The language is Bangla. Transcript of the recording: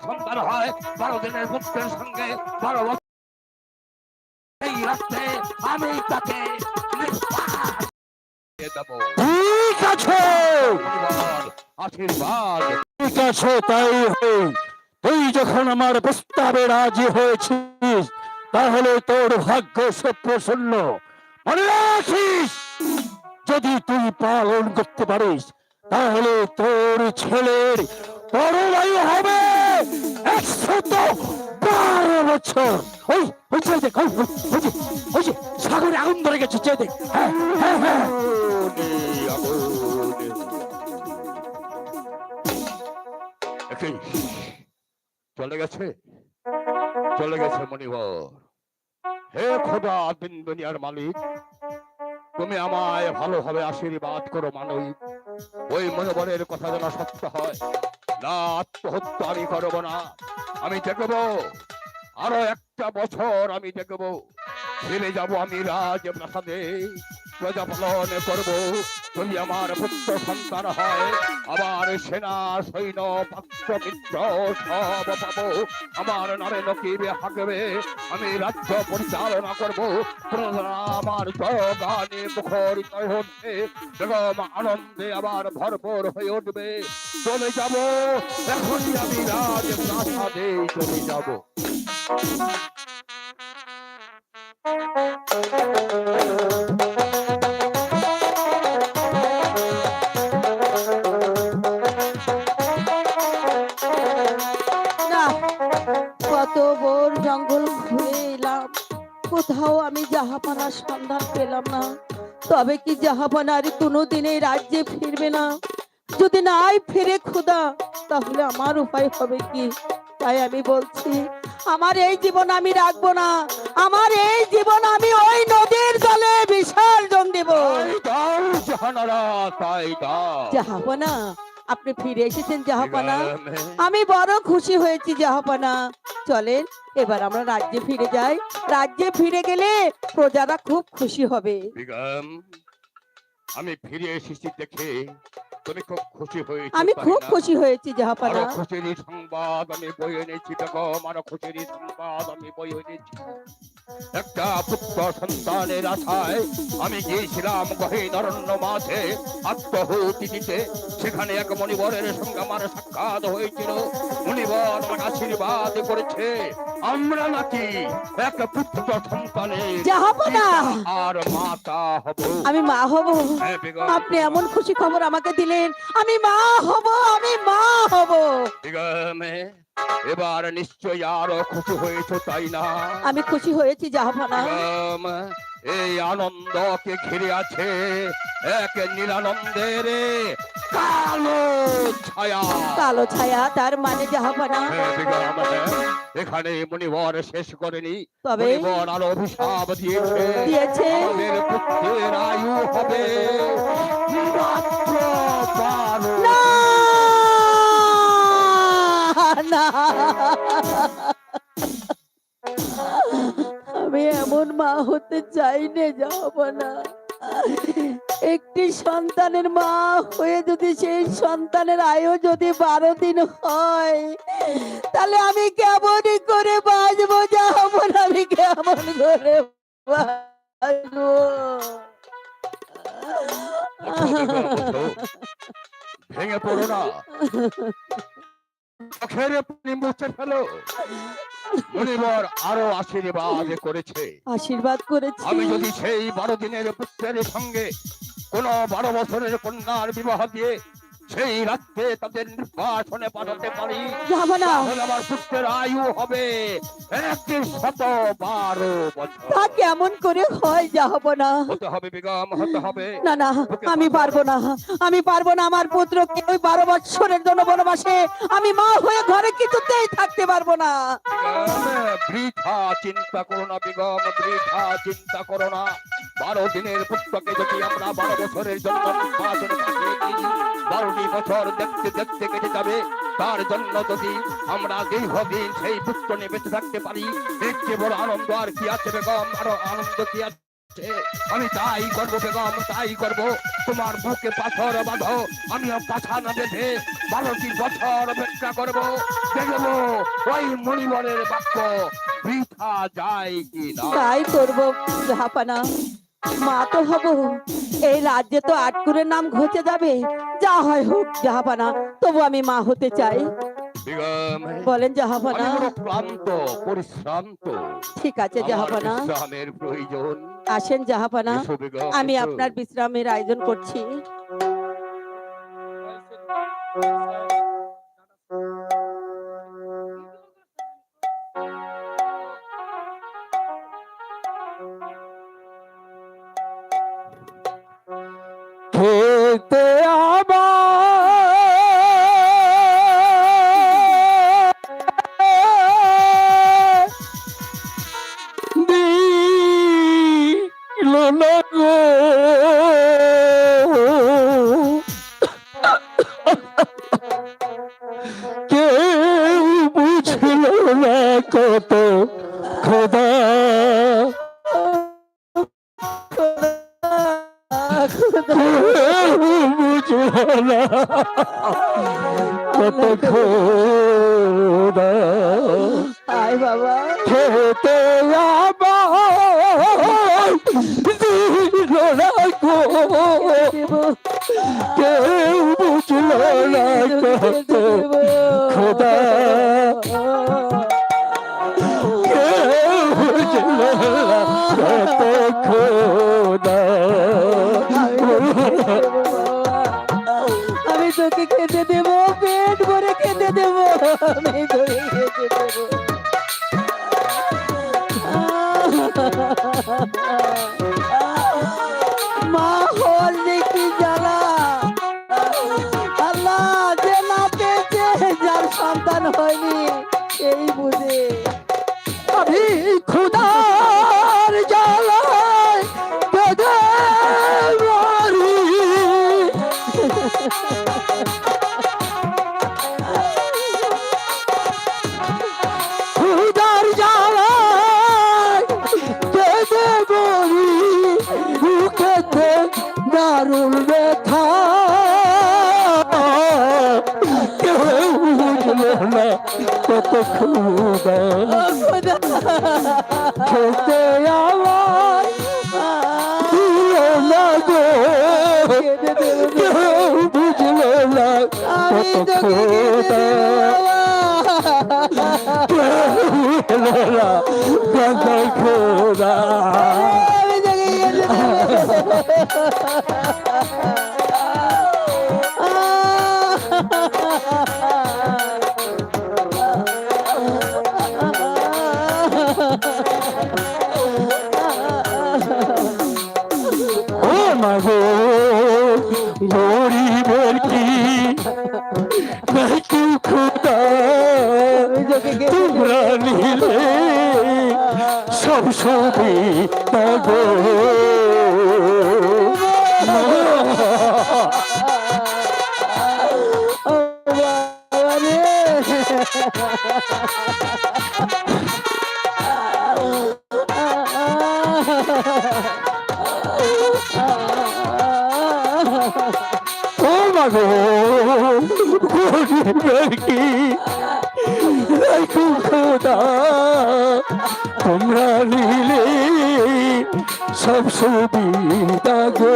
সন্তান হয় বারো দিনের পুত্রের সঙ্গে বারো বছর এই আমি তাকে নিঃশ্বাস দিয়ে দেবো। ঠিক আছে। আশীর্বাদ, আশীর্বাদ। ঠিক আছে তাই হোক তুই যখন আমার প্রস্তাবে রাজি হয়েছিস তাহলে তোর ভাগ্য সে প্রসন্ন মনে রাখিস যদি তুই পালন করতে পারিস তাহলে তোর ছেলের সাগরে আগুন ধরে গেছে, চেয়ে দেখ হ্যাঁ হ্যাঁ হ্যাঁ। চলে গেছে? চলে গেছে মণিবর। হে খোদা দিন দুনিয়ার মালিক, তুমি আমায় ভালোভাবে আশীর্বাদ করো মানবিক ওই মনোবরের কথা যেন সত্য হয়। না আত্মহত্যা আমি করব না আমি দেখব। আরও একটা বছর আমি দেখব। ফিরে যাব আমি রাজ প্রজা করব করব। যদি আমার পুত্র সন্তান হয় আবার সেনা, সৈন্য পাত্র মিত্র সব আমার নামে নকিবে হাঁকবে, আমি রাজ্য পরিচালনা করব। আমার জয় গানে মুখরিত হচ্ছে বেগম আনন্দে আবার ভরপুর হয়ে উঠবে। চলে যাব, এখনই আমি রাজ প্রাসাদে চলে যাব। না বড় জঙ্গল ঘুরে এলাম। কোথাও আমি জাহাপানার সন্ধান পেলাম না। তবে কি জাহাপানার কোনো দিনে রাজ্যে ফিরবে না? যদি নাই ফিরে খোদা তাহলে আমার উপায় হবে কি? তাই আমি বলছি আমার এই জীবন আমি রাখব না। আমার এই জীবন আমি ওই নদীর জলে বিসর্জন দেব। জাহাপানা আপনি ফিরে এসেছেন জাহাপানা। আমি বড় খুশি হয়েছি জাহাপানা। চলেন এবার আমরা রাজ্যে ফিরে যাই। রাজ্যে ফিরে গেলে প্রজারা খুব খুশি হবে। আমি ফিরে এসেছি দেখে তুমি খুব খুশি হয়েছো আমি খুব খুশি হয়েছি জাহাপানা। খুশির সংবাদ আমি বয়ে এনেছি বেগম আরও খুশির সংবাদ আমি বয়ে এনেছি। একটা পুত্র সন্তানের আশায় আমি গিয়েছিলাম গহীন অরণ্য মাঝে আত্মহুতি দিতে। সেখানে এক মণিবরের সঙ্গে আমার সাক্ষাৎ হয়েছিল। মণিবর আমার আশীর্বাদ করেছে। আমরা নাকি এক পুত্র সন্তানের আর মাতা হব। আমি মা হব। হ্যাঁ আপনি এমন খুশি খবর আমাকে দিলেন আমি মা হব আমি মা হব। এবার নিশ্চয়ই আরও খুশি হয়েছো তাই না? আমি খুশি হয়েছি জাহাপানা এই আনন্দকে ঘিরে আছে এক নীলানন্দের কালো ছায়া। কালো ছায়া তার মানে জাহাপানা হ্যাঁ। এখানে মণিবর শেষ করেনি। তবে মণিবর আরও অভিশাপ দিয়েছে। দিয়েছে। আমাদের পুত্রের আয়ু হবে। মাত্র না! আমি এমন মা হতে চাই না যাব না একটি সন্তানের মা হয়ে যদি সেই সন্তানের আয়ু যদি বারো দিন হয়, তাহলে আমি কেমন করে বাঁচবো যাব না আমি কেমন করে বাঁচবো? ভেঙে পড়ো না। চোখের পানি মুছে ফেলো। মনিবর আরও আশীর্বাদ করেছে। আশীর্বাদ করেছে। আমি যদি সেই বারো দিনের পুত্রের সঙ্গে কোন বারো বছরের কন্যার বিবাহ দিয়ে সেই রাত্রে তাদের নির্বাসনে পাঠাতে পারি। তাহলে আমার পুত্রের আয়ু হবে একটি শত বারো বছর। তা কেমন করে হয় যাব না। হতে হবে বেগম হতে হবে। না না আমি পারব না। আমি পারব না আমার পুত্রকে ওই বারো বছরের জন্য বনবাসে। আমি মা হয়ে ঘরে কিছুতেই থাকতে পারব না। বৃথা চিন্তা করো না বেগম বৃথা চিন্তা করো না। বারো দিনের পুত্রকে যদি আমরা বারো বছরের জন্য নির্বাচনে বারোটি বছর দেখতে দেখতে কেটে যাবে। তার জন্য যদি আমরা দীর্ঘদিন সেই পুত্র নিয়ে বেঁচে থাকতে পারি, এর বড় আনন্দ আর কি আছে বেগম? আরও আনন্দ কি আছে? আমি তাই করব বেগম, তাই করব। তোমার বুকে পাথর বাঁধো, আমিও পাছা না বেঁধে বারোটি বছর অপেক্ষা করব। দেখব ওই মণিবরের বাক্য বৃথা যায় কি তাই করব, জাহাপানা। মা তো হব। এই রাজ্যে তো আটকুরের নাম ঘটে যাবে। যা হয় হোক জাহাপানা তবু আমি মা হতে চাই। বলেন জাহাপানা। ক্লান্ত পরিশ্রান্ত। ঠিক আছে জাহাপানা। বিশ্রামের প্রয়োজন। আসেন জাহাপানা। আমি আপনার বিশ্রামের আয়োজন করছি। খেতে আবার বাবা। খেতে আবার দিল না গো দেব কেউ বুঝল না কত খোদা কেউ বুঝল না কত খোদা আমি তোকে খেতে দেব পেট ভরে খেতে দেব। আমি তোকে মা হল দেখি জ্বালা। আল্লাহ যে না পেয়েছে যার এই কত খেতে আমার না গো বুঝলো না কত খোদা গরিবের কি নাকি খোদা তোমরা নিলে সব সবই পাবো ও বাবা রে ও মাগো গরিবের কি তোমরা নিলে সব সুবিধা গো।